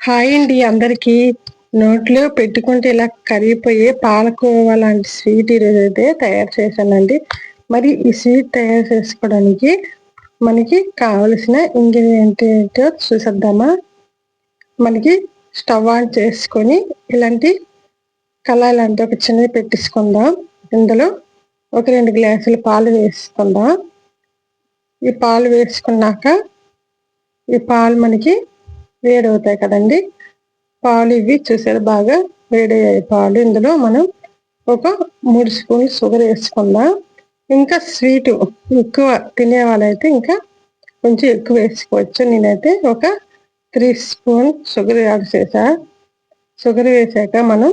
Hi అండి అందరికీ. నోట్లో పెట్టుకుంటే ఇలా కరిగిపోయే పాలకోవా లాంటి స్వీట్ ఈరోజు అయితే తయారు చేశానండి. మరి ఈ స్వీట్ తయారు చేసుకోవడానికి మనకి కావలసిన ఇంగ్రీడియంట్ ఏంటో చూసేద్దామా? మనకి స్టవ్ ఆన్ చేసుకొని ఇలాంటి కళాయి లాంటి ఒక చిన్నది పెట్టించుకుందాం ఇందులో ఒక రెండు గ్లాసుల పాలు వేసుకుందాం. ఈ పాలు వేసుకున్నాక ఈ పాలు మనకి వేడవుతాయి కదండి. పాలు ఇవి చూసారు బాగా వేడయ్యాయి పాలు. ఇందులో మనం ఒక మూడు స్పూన్లు షుగర్ వేసుకుందాం. ఇంకా స్వీటు ఎక్కువ తినే వాళ్ళైతే ఇంకా కొంచెం ఎక్కువ వేసుకోవచ్చు. నేనైతే ఒక త్రీ స్పూన్ షుగర్ యాడ్ చేసా షుగర్ వేసాక మనం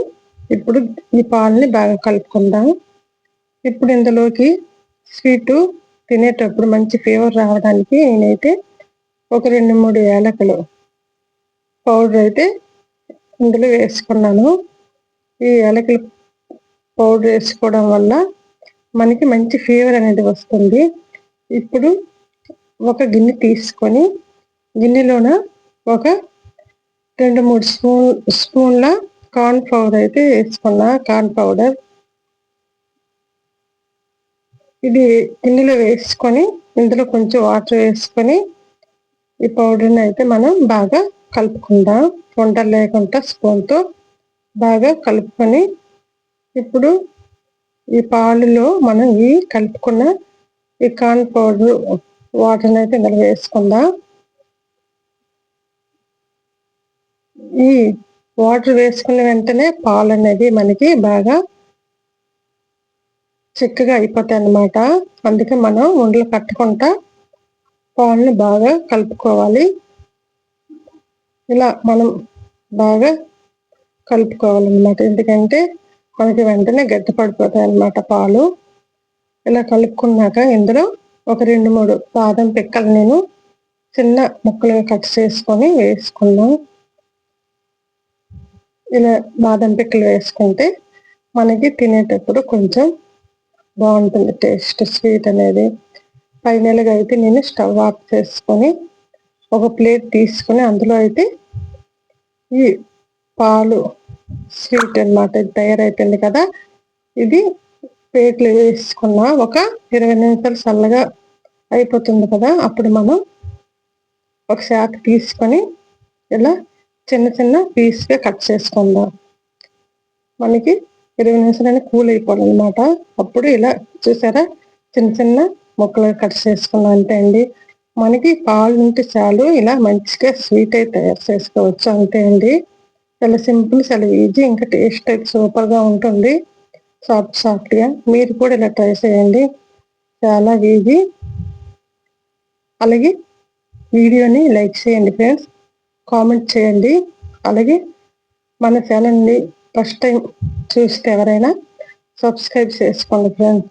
ఇప్పుడు ఈ పాలని బాగా కలుపుకుందాం. ఇప్పుడు ఇందులోకి స్వీటు తినేటప్పుడు మంచి ఫీవర్ రావడానికి నేనైతే ఒక రెండు మూడు ఏలకలు పౌడర్ అయితే ఇందులో వేసుకున్నాను. ఈ యాలకుల పౌడర్ వేసుకోవడం వల్ల మనకి మంచి ఫీవర్ అనేది వస్తుంది. ఇప్పుడు ఒక గిన్నె తీసుకొని గిన్నెలోన ఒక రెండు మూడు స్పూన్ స్పూన్ల కార్న్ పౌడర్ అయితే వేసుకున్నా. కార్న్ పౌడర్ ఇది గిన్నెలో వేసుకొని ఇందులో కొంచెం వాటర్ వేసుకొని ఈ పౌడర్ని అయితే మనం బాగా కలుపుకుందాం. వంట లేకుండా స్పూన్తో బాగా కలుపుకొని ఇప్పుడు ఈ పాలులో మనం ఈ కలుపుకున్న ఈ కార్న్ పౌడర్ వాటర్ని అయితే ఇందులో వేసుకుందాం. ఈ వాటర్ వేసుకున్న వెంటనే పాలు అనేది మనకి బాగా చిక్కగా అయిపోతాయి అన్నమాట అందుకే మనం ఉండలు కట్టుకుంటా పాలని బాగా కలుపుకోవాలి. ఇలా మనం బాగా కలుపుకోవాలన్నమాట ఎందుకంటే మనకి వెంటనే గట్టి పడిపోతాయి అన్నమాట పాలు. ఇలా కలుపుకున్నాక ఇందులో ఒక రెండు మూడు బాదం పిక్కలు నేను చిన్న ముక్కలుగా కట్ చేసుకొని వేసుకున్నాం ఇలా బాదం పిక్కలు వేసుకుంటే మనకి తినేటప్పుడు కొంచెం బాగుంటుంది టేస్ట్ స్వీట్ అనేది. ఫైనల్గా అయితే నేను స్టవ్ ఆఫ్ చేసుకొని ఒక ప్లేట్ తీసుకొని అందులో అయితే ఈ పాలు స్వీట్ అనమాట ఇది తయారైపోయింది కదా. ఇది ప్లేట్లు వేసుకున్న ఒక ఇరవై నిమిషాలు చల్లగా అయిపోతుంది కదా. అప్పుడు మనం ఒక శాఖ తీసుకొని ఇలా చిన్న చిన్న పీస్గా కట్ చేసుకుందాం. మనకి ఇరవై నిమిషాలు కూల్ అయిపోవాలన్నమాట. అప్పుడు ఇలా చూసారా? చిన్న చిన్న ముక్కలు కట్ చేసుకున్నాం అంటే అండి మనకి పాలు ఉంటే చాలు ఇలా మంచిగా స్వీట్ అయితే తయారు చేసుకోవచ్చు అంతే అండి. చాలా సింపుల్ చాలా ఈజీ ఇంకా టేస్ట్ అయితే సూపర్గా ఉంటుంది. సాఫ్ట్ సాఫ్ట్గా మీరు కూడా ఇలా ట్రై చేయండి. చాలా ఈజీ అలాగే వీడియోని లైక్ చేయండి ఫ్రెండ్స్ కామెంట్ చేయండి. అలాగే మన ఛానల్ని ఫస్ట్ టైం చూస్తే ఎవరైనా సబ్స్క్రైబ్ చేసుకోండి ఫ్రెండ్స్.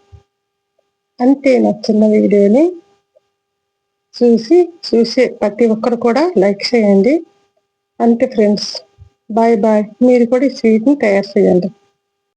అంతే నచ్చిన వీడియోని చూసి చూసే ప్రతి ఒక్కరు కూడా లైక్ చేయండి. అంతే ఫ్రెండ్స్. Bye bye. మీరు కూడా ఈ స్వీట్ని తయారు చేయండి.